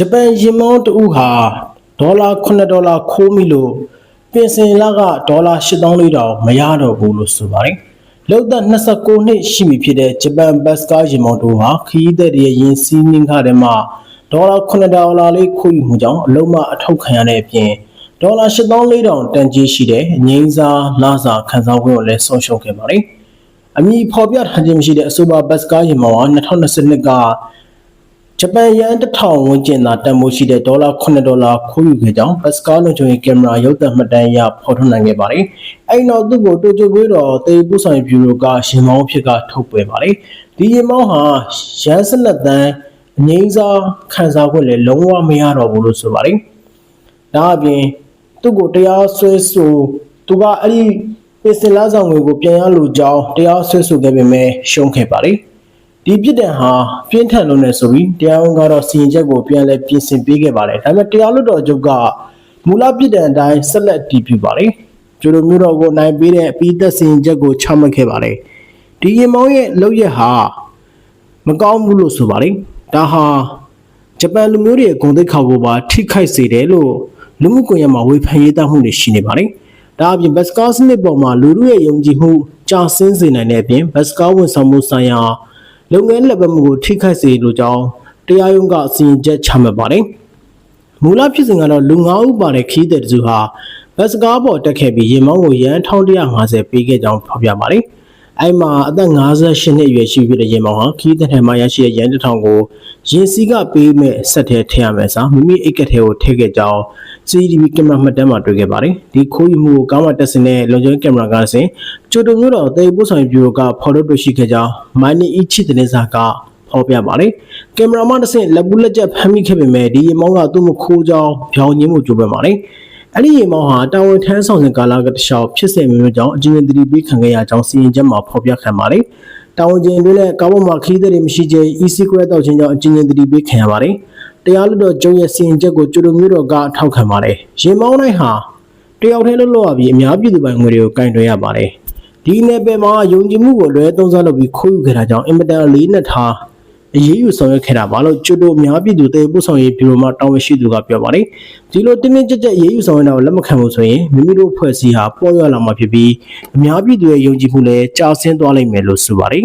ဂျပန်ရင်မောင်းတဦးဟာဒေါ်လာ9ဒေါ်လာခိုးမိလို့ပြင်ဆင်လကဒေါ်လာ8400မရတော့ဘူးလို့ဆိုပါတယ်။လောက်သက်29နှစ်ရှိပြီဖြစ်တဲ့ဂျပန်ဘတ်စကားရင်မောင်းတဦးဟာခရီးသည်တွေရဲ့ရင်စီးနှင်းခါထဲမှာဒေါ်လာ9ဒေါ်လာလေးခိုးယူမှုကြောင့်အလုံးမအထောက်ခံရတဲ့အပြင်ဒေါ်လာ8400တန်ကြေးရှိတဲ့အငိမ့်စားလာစာခန်းစားခွင့်ကိုလည်းဆုံးရှုံးခဲ့ပါတယ်။အမည်ဖော်ပြထားခြင်းမရှိတဲ့အဆိုပါဘတ်စကားရင်မောင်းဟာ2022က ဂျပန်ယန်တစ်ထောင်ဝန်းကျင်သာတန်ဖိုးရှိတဲ့ဒေါ်လာ9ဒေါ်လာခိုးယူခဲ့ကြောင်းဘတ်စကားလုံခြုံရေးကင်မရာရုပ်သံမှတ်တမ်းအရဖော်ထုတ်နိုင်ခဲ့ပါတယ်။အဲဒီနောက်သူ့ကိုတိုကျိုကွေးတော်တေပူဆိုင်ဗျူရိုကရင်မောင်းဖြစ်ကထုတ်ပွဲပါတယ်။ဒီရင်မောင်းဟာရန်စနက်တန်းအငိမ့်စားခန်းစားခွင့်လည်းလုံးဝမရတော့ဘူးလို့ဆိုပါတယ်။ဒါအပြင်သူ့ကိုတရားစွဲဆိုသူကအဲ့ဒီပစ္စင်လာဆောင်ငွေကိုပြန်ရလို့ကြောင်းတရားစွဲဆိုခဲ့ပေမဲ့ရှုံးခဲ့ပါတယ်။ ဒီပြစ်ဒဏ်ဟာပြင်းထန်လို့နေဆိုပြီးတရားဝန်ကတော့စီရင်ချက်ကိုပြန်လဲပြင်ဆင်ပေးခဲ့ပါတယ်။ဒါပေမဲ့တရားလွှတ်တော်ချုပ်ကမူလပြစ်ဒဏ်အတိုင်းဆက်လက်တည်ပြုပါတယ်။ကျိုးလိုမျိုးတော်ကိုနိုင်ပေးတဲ့အပြီးသက်စီရင်ချက်ကိုချမှတ်ခဲ့ပါတယ်။ဒီရင်မောင်းရဲ့လောက်ရက်ဟာမကောင်းဘူးလို့ဆိုပါတယ်။ဒါဟာဂျပန်လူမျိုးတွေရဲ့ဂုဏ်သိက္ခာကိုပါထိခိုက်စေတယ်လို့လူမှုကွန်ရက်မှာဝေဖန်ရေးသားမှုတွေရှိနေပါတယ်။ဒါအပြင်ဘတ်စကားစနစ်ပေါ်မှာလူလူရဲ့ယုံကြည်မှုကြာဆင်းစေနိုင်တဲ့အပြင်ဘတ်စကားဝန်ဆောင်မှုဆိုင်ရာ လုပ်ငန်းလက်ပတ်မှုကိုထိခိုက်စေလိုကြောင်းတရားရုံးကအစီရင်ချက်ချမှတ်ပါတယ်။မူလဖြစ်စဉ်ကတော့လူ9ဦးပါတဲ့ခီးတဲ့တစုဟာဘတ်စကားပေါ်တက်ခဲ့ပြီးရင်မောင်းကိုရန်1150ပေးခဲ့ကြောင်းဖော်ပြပါတယ်။ အဲ့မှာအသက်58နှစ်အရွယ်ရှိပြီတဲ့ရင်မောင်းဟာခီးတဲ့ထဲမှာရရှိတဲ့ရန်တစ်ထောင်ကိုရင်စီကပေးမဲ့ဆက်ထဲထည့်ရမယ်စာမိမိအိတ်ကထဲကိုထည့်ခဲ့ကြောင်း CCTV ကင်မရာမှတ်တမ်းမှာတွေ့ခဲ့ပါတယ်။ဒီခိုးယူမှုကိုကားမှတက်စင်တဲ့လုံခြုံရေးကင်မရာကဆင်ကျိုတိုမျိုးတော်တေပို့ဆောင်ဗျူရိုကဖော်ထုတ်တွေ့ရှိခဲ့ကြောင်းမိုင်းနီအီချီတဲ့စာကဖော်ပြပါတယ်။ကင်မရာမှတစ်ဆင့်လက်ပူးလက်ကျက်ဖမ်းမိခဲ့ပေမဲ့ဒီရေမောင်းကသူ့မခိုးကြောင်းဖြောင်းညင်းမှုကြိုးပမ်းပါတယ်။ အဲ့ဒီရေမောင်းဟာတာဝန်ထမ်းဆောင်စဉ်ကာလကတခြားဖြစ်စေမျိုးကြောင့်အကျဉ်းသတိပေးခံခဲ့ရကြောင်းစီရင်ချက်မှာဖော်ပြခံပါတယ်။တာဝန်ကျင်တွေနဲ့ကားပေါ်မှာခီးတဲ့တွေမရှိခြင်း e-secret တောက်ခြင်းကြောင့်အကျဉ်းသတိပေးခံရပါတယ်။တရားလွှတ်တော်ကျုံရဲ့စီရင်ချက်ကိုကျူလိုမျိုးတော်ကထောက်ခံပါတယ်။ရေမောင်းတိုင်းဟာတယောက်တည်းလွတ်လွတ်ရပြီးအများပြည်သူပိုင်ငွေတွေကိုကင်တွယ်ရပါတယ်။ဒီနယ်ပယ်မှာယုံကြည်မှုကိုလွဲသုံးစားလုပ်ပြီးခိုးယူခဲ့တာကြောင့်အင်မတန်အလေးနက်ထား အရေးယူဆောင်ရွက်ခဲ့တာပါလို့ကျွတ်တို့အများပြည်သူတေပို့ဆောင်ရေးဘီရိုမှတာဝန်ရှိသူကပြောပါတယ်ဒီလိုတင်းတင်းကြပ်ကြပ်အရေးယူဆောင်ရွက်တာကိုလက်မခံဘူးဆိုရင်မိမိတို့ဖွဲ့စည်းဟာပေါ်ရလာမှာဖြစ်ပြီးအများပြည်သူရဲ့ယုံကြည်မှုလည်းကြာဆင်းသွားလိမ့်မယ်လို့ဆိုပါတယ်